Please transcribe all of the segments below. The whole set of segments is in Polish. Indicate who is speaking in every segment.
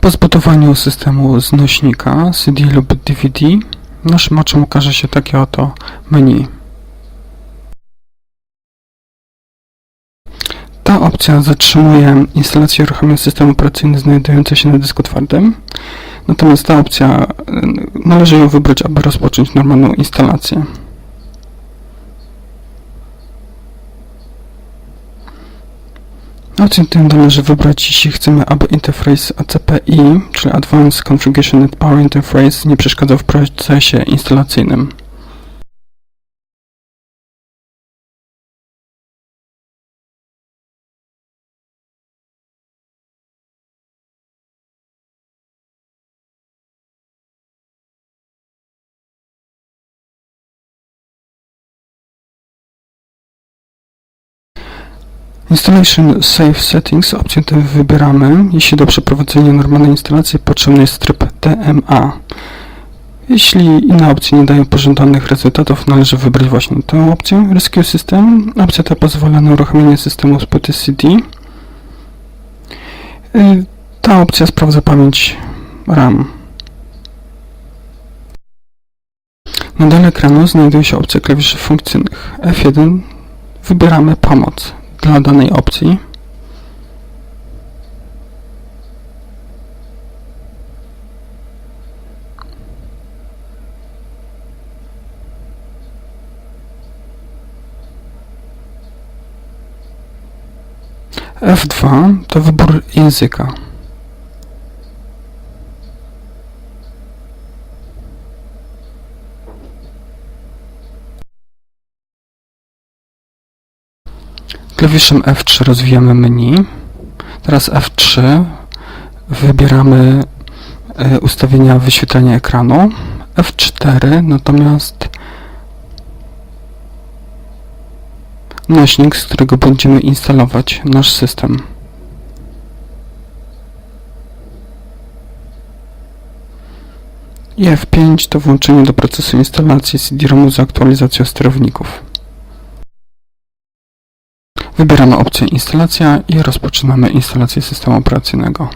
Speaker 1: Po zbudowaniu systemu znośnika CD lub DVD naszym oczom ukaże się takie oto menu. Ta opcja zatrzymuje instalację i uruchamianie systemu operacyjnego znajdującego się na dysku twardym. Natomiast ta opcja, y, należy ją wybrać, aby rozpocząć normalną instalację. Tę należy wybrać, jeśli chcemy, aby interfejs ACPI, czyli Advanced Configuration and Power Interface, nie przeszkadzał w procesie instalacyjnym. Installation Save Settings opcję tę wybieramy, jeśli do przeprowadzenia normalnej instalacji potrzebny jest tryb DMA. Jeśli inne opcje nie dają pożądanych rezultatów, należy wybrać właśnie tę opcję. Rescue System. Opcja ta pozwala na uruchomienie systemu z płyty CD. Y, Ta opcja sprawdza pamięć RAM. Na dole ekranu znajduje się opcja klawiszy funkcyjnych. F1 wybieramy pomoc dla danej opcji. F2 to wybór języka. Klawiszem F3 rozwijamy menu. Teraz F3 wybieramy e, ustawienia wyświetlania ekranu. F4 natomiast nośnik, z którego będziemy instalować nasz system. I F5 to włączenie do procesu instalacji CD-ROMu z aktualizacją sterowników. Wybieramy opcję instalacja i rozpoczynamy instalację systemu operacyjnego.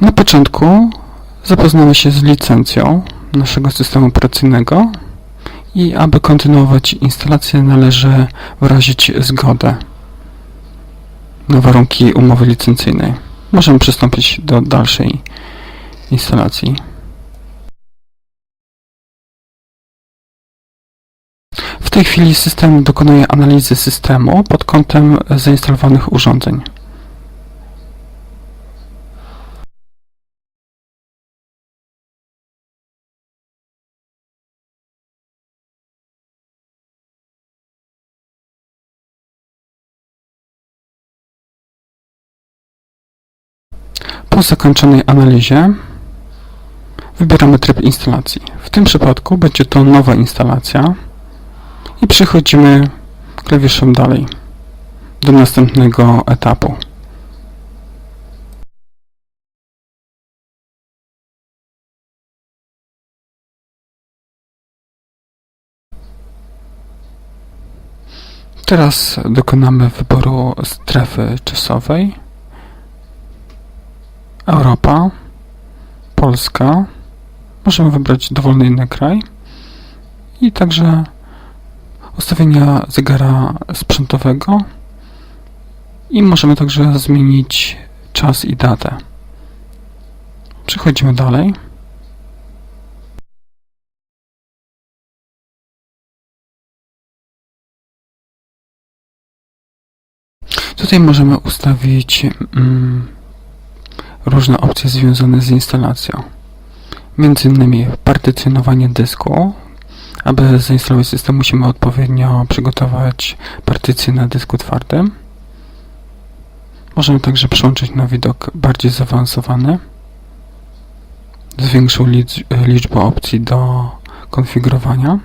Speaker 1: Na początku zapoznamy się z licencją naszego systemu operacyjnego i aby kontynuować instalację należy wyrazić zgodę na warunki umowy licencyjnej. Możemy przystąpić do dalszej instalacji. W tej chwili system dokonuje analizy systemu pod kątem zainstalowanych urządzeń. Po zakończonej analizie wybieramy tryb instalacji. W tym przypadku będzie to nowa instalacja i przechodzimy klawiszem dalej do następnego etapu. Teraz dokonamy wyboru strefy czasowej. Europa, Polska. Możemy wybrać dowolny inny kraj. I także ustawienia zegara sprzętowego. I możemy także zmienić czas i datę. Przechodzimy dalej. Tutaj możemy ustawić mm, różne opcje związane z instalacją. Między innymi partycjonowanie dysku. Aby zainstalować system musimy odpowiednio przygotować partycję na dysku twardym. Możemy także przełączyć na widok bardziej zaawansowany. zwiększył licz- liczbę opcji do konfigurowania.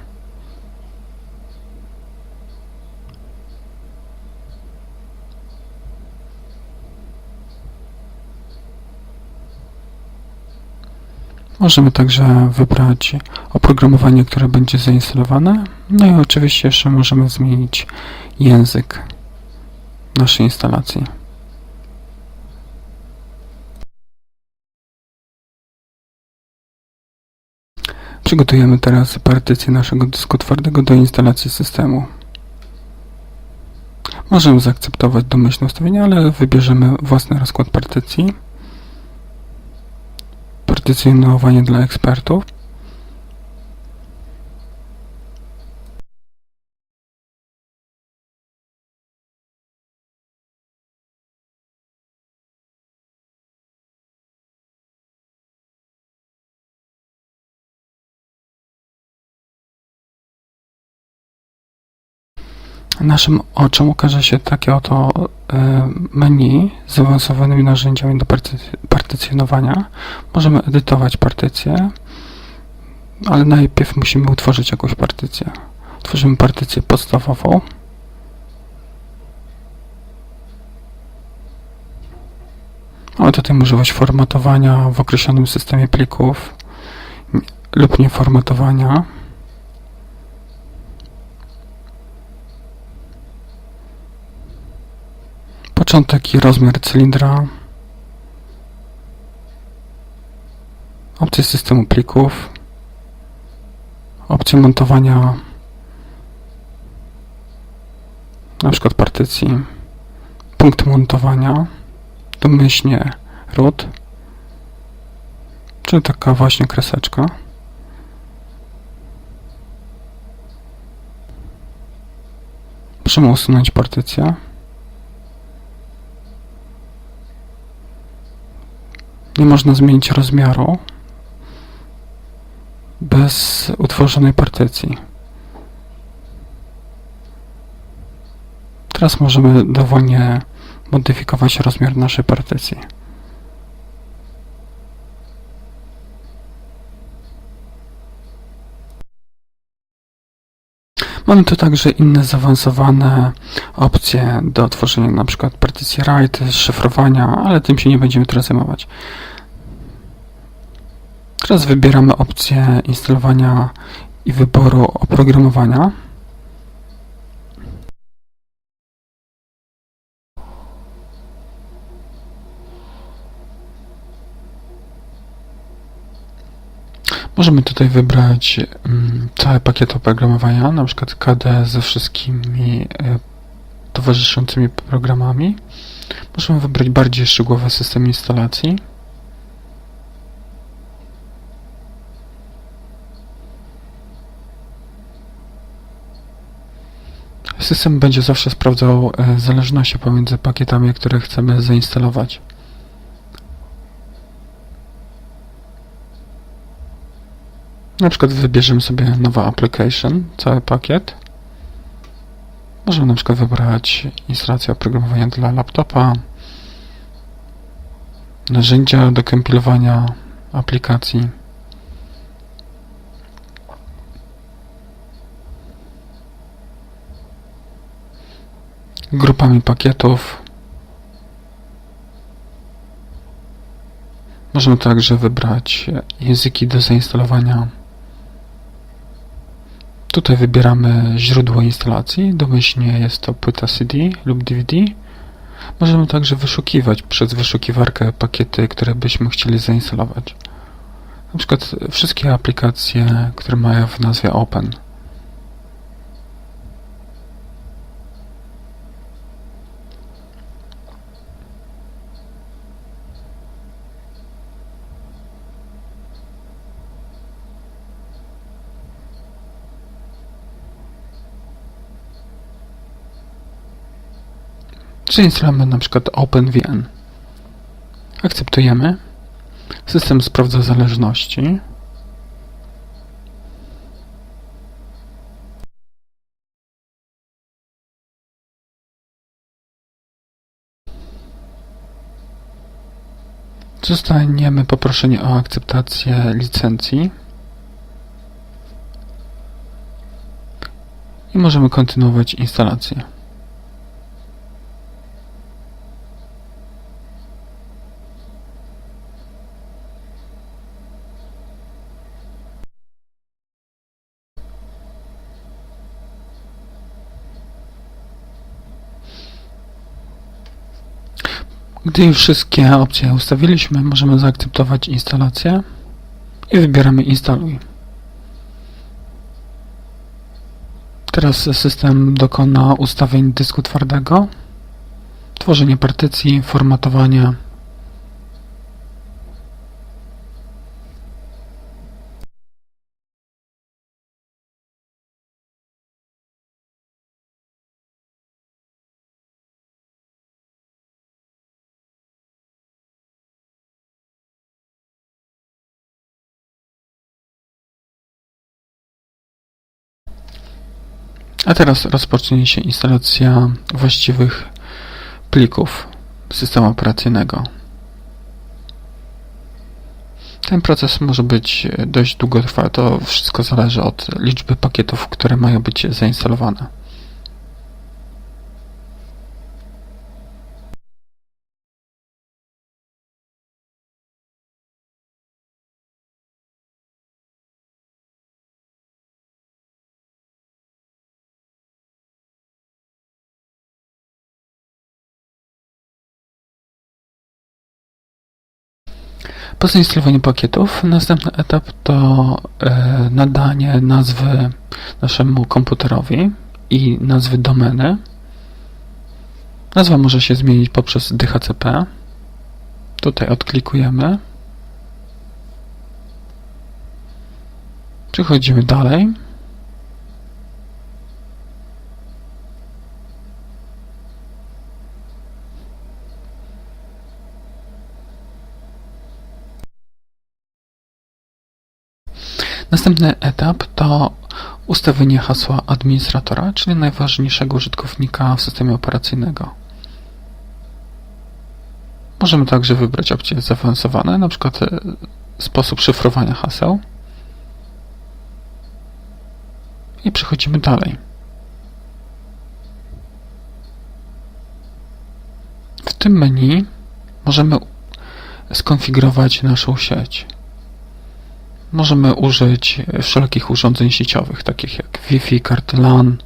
Speaker 1: Możemy także wybrać oprogramowanie, które będzie zainstalowane. No i oczywiście jeszcze możemy zmienić język naszej instalacji. Przygotujemy teraz partycję naszego dysku twardego do instalacji systemu. Możemy zaakceptować domyślne ustawienia, ale wybierzemy własny rozkład partycji. Partycjonowanie dla ekspertów. Naszym oczom ukaże się takie oto e, menu z zaawansowanymi narzędziami do party- partycjonowania. Możemy edytować partycję, ale najpierw musimy utworzyć jakąś partycję. Tworzymy partycję podstawową. Mamy tutaj możliwość formatowania w określonym systemie plików lub nieformatowania. Początek i rozmiar cylindra. Opcje systemu plików. Opcje montowania na przykład partycji. Punkt montowania. Domyślnie root. Czy taka właśnie kreseczka. Możemy usunąć partycję. Nie można zmienić rozmiaru bez utworzonej partycji. Teraz możemy dowolnie modyfikować rozmiar naszej partycji. Mamy tu także inne zaawansowane opcje do tworzenia np. partycji write, szyfrowania, ale tym się nie będziemy teraz zajmować. Teraz wybieramy opcję instalowania i wyboru oprogramowania. Możemy tutaj wybrać mm, cały pakiet oprogramowania, na przykład KDE ze wszystkimi e, towarzyszącymi programami. Możemy wybrać bardziej szczegółowy system instalacji. System będzie zawsze sprawdzał e, zależności pomiędzy pakietami, które chcemy zainstalować. Na przykład wybierzemy sobie nowa application, cały pakiet. Możemy na przykład wybrać instalację oprogramowania dla laptopa, narzędzia do kompilowania aplikacji. Grupami pakietów. Możemy także wybrać języki do zainstalowania. Tutaj wybieramy źródło instalacji, domyślnie jest to płyta CD lub DVD. Możemy także wyszukiwać przez wyszukiwarkę pakiety, które byśmy chcieli zainstalować. Na przykład wszystkie aplikacje, które mają w nazwie Open. Zainstalujemy na przykład OpenVN. Akceptujemy. System sprawdza zależności. Zostaniemy poproszeni o akceptację licencji. I możemy kontynuować instalację. Gdy już wszystkie opcje ustawiliśmy, możemy zaakceptować instalację i wybieramy instaluj. Teraz system dokona ustawień dysku twardego, tworzenie partycji, formatowanie. A teraz rozpocznie się instalacja właściwych plików systemu operacyjnego. Ten proces może być dość długotrwały. To wszystko zależy od liczby pakietów, które mają być zainstalowane. Po zainstalowaniu pakietów, następny etap to e, nadanie nazwy naszemu komputerowi i nazwy domeny. Nazwa może się zmienić poprzez DHCP. Tutaj odklikujemy. Przechodzimy dalej. Następny etap to ustawienie hasła administratora, czyli najważniejszego użytkownika w systemie operacyjnego. Możemy także wybrać opcje zaawansowane, np. sposób szyfrowania haseł. I przechodzimy dalej. W tym menu możemy skonfigurować naszą sieć. Możemy użyć wszelkich urządzeń sieciowych, takich jak Wi-Fi, karty LAN,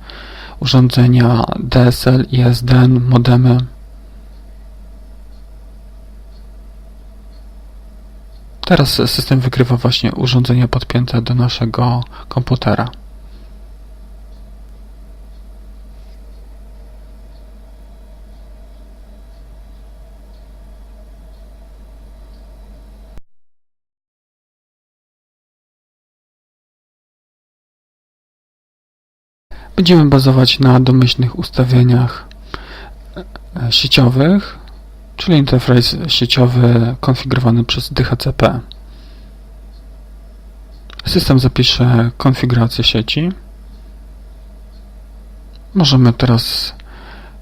Speaker 1: urządzenia DSL, ISDN, modemy. Teraz system wykrywa właśnie urządzenia podpięte do naszego komputera. Będziemy bazować na domyślnych ustawieniach e, sieciowych, czyli interfejs sieciowy konfigurowany przez DHCP. System zapisze konfigurację sieci. Możemy teraz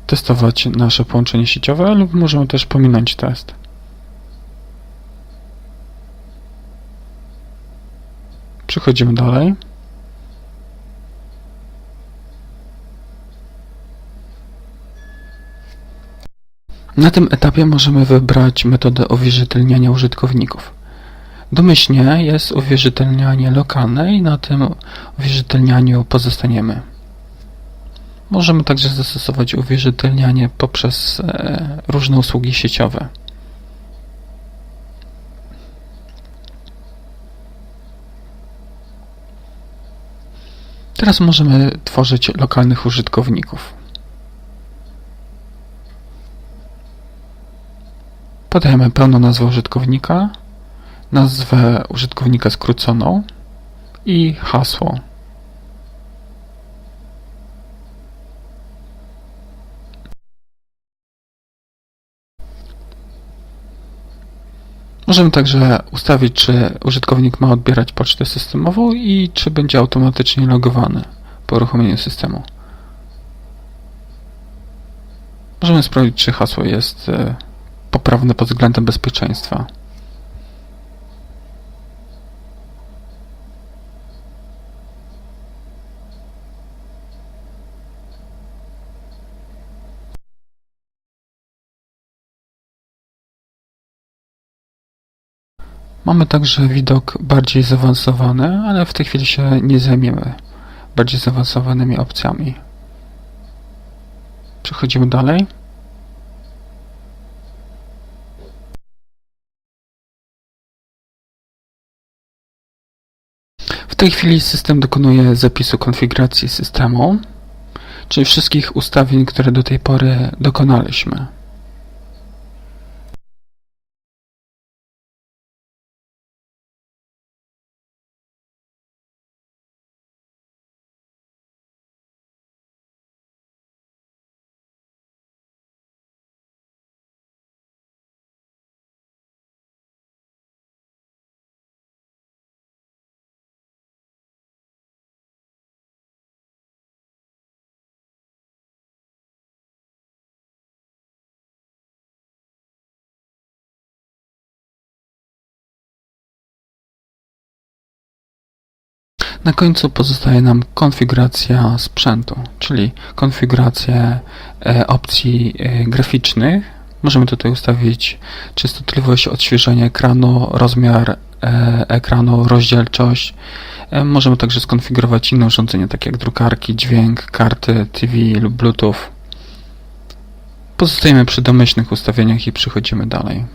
Speaker 1: testować nasze połączenie sieciowe lub możemy też pominąć test. Przechodzimy dalej. Na tym etapie możemy wybrać metodę uwierzytelniania użytkowników. Domyślnie jest uwierzytelnianie lokalne i na tym uwierzytelnianiu pozostaniemy. Możemy także zastosować uwierzytelnianie poprzez e, różne usługi sieciowe. Teraz możemy tworzyć lokalnych użytkowników. Podajemy pełną nazwę użytkownika, nazwę użytkownika skróconą i hasło. Możemy także ustawić, czy użytkownik ma odbierać pocztę systemową i czy będzie automatycznie logowany po uruchomieniu systemu. Możemy sprawdzić, czy hasło jest e, poprawne pod względem bezpieczeństwa. Mamy także widok bardziej zaawansowany, ale w tej chwili się nie zajmiemy bardziej zaawansowanymi opcjami. Przechodzimy dalej. W tej chwili system dokonuje zapisu konfiguracji systemu, czyli wszystkich ustawień, które do tej pory dokonaliśmy. Na końcu pozostaje nam konfiguracja sprzętu, czyli konfiguracja e, opcji e, graficznych. Możemy tutaj ustawić częstotliwość odświeżania ekranu, rozmiar e, ekranu, rozdzielczość. Możemy także skonfigurować inne urządzenia, takie jak drukarki, dźwięk, karty TV lub Bluetooth. Pozostajemy przy domyślnych ustawieniach i przechodzimy dalej.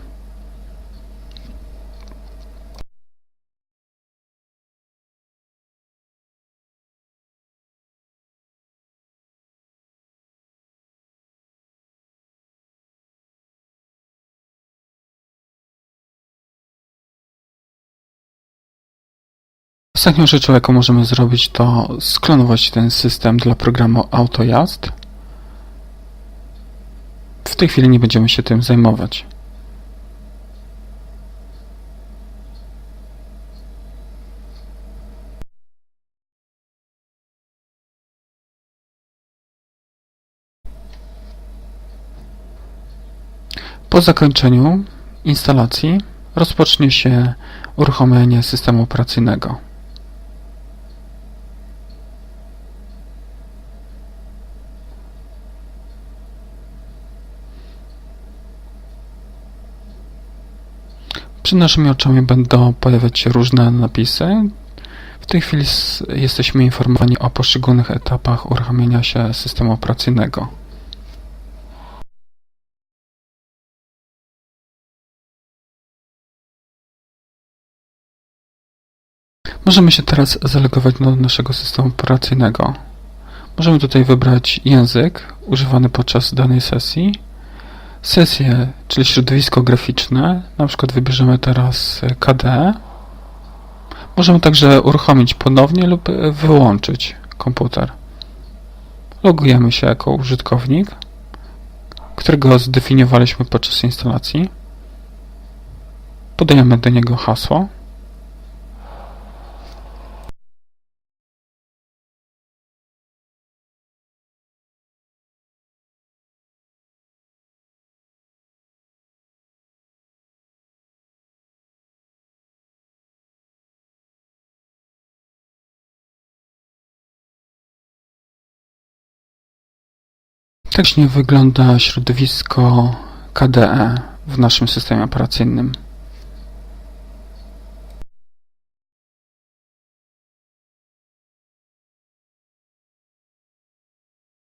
Speaker 1: Ostatnią rzeczą, jaką możemy zrobić, to sklonować ten system dla programu AutoJazd. W tej chwili nie będziemy się tym zajmować. Po zakończeniu instalacji rozpocznie się uruchomienie systemu operacyjnego. Przed naszymi oczami będą pojawiać się różne napisy. W tej chwili jesteśmy informowani o poszczególnych etapach uruchamiania się systemu operacyjnego. Możemy się teraz zalogować do naszego systemu operacyjnego. Możemy tutaj wybrać język używany podczas danej sesji. Sesję, czyli środowisko graficzne. Na przykład wybierzemy teraz KDE. Możemy także uruchomić ponownie lub e, wyłączyć komputer. Logujemy się jako użytkownik, którego zdefiniowaliśmy podczas instalacji. Podajemy do niego hasło. Właśnie wygląda środowisko KDE w naszym systemie operacyjnym.